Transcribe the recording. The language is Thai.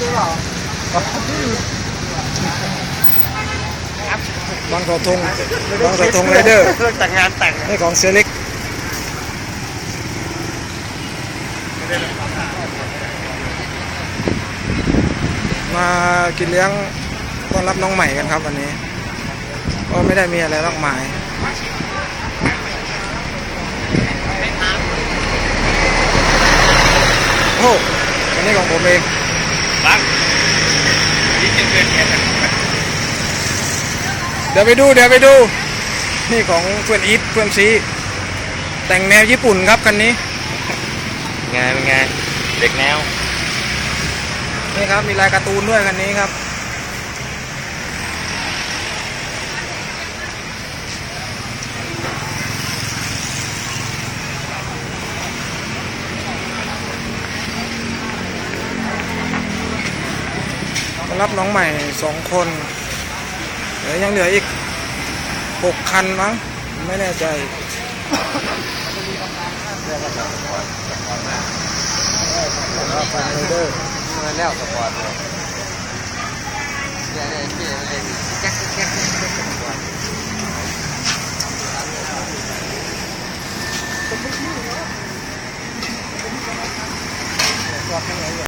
ด้วยเปล่าบางเสาธงบางเสาธงไรเดอร์เรื่องแต่งงานแต่งนี่ของเสือเล็กมากินเลี้ยงต้อนรับน้องใหม่กันครับวันนี้ ก็ไม่ได้มีอะไรมากมายโอ้อันนี้ของผมเอง รักนี่จะเกินเหตุ เดี๋ยวไปดูเดี๋ยวไปดู นี่ของเพื่อนอีทเพื่อนซี แต่งแนวญี่ปุ่นครับคันนี้ไงเป็นไงเด็กแนว นี่ครับมีลายการ์ตูนด้วยคันนี้ครับมารับน้องใหม่สองคน ลือยังเหลืออีกหกคันมั้งไม่แน่ใจฟังม่รู้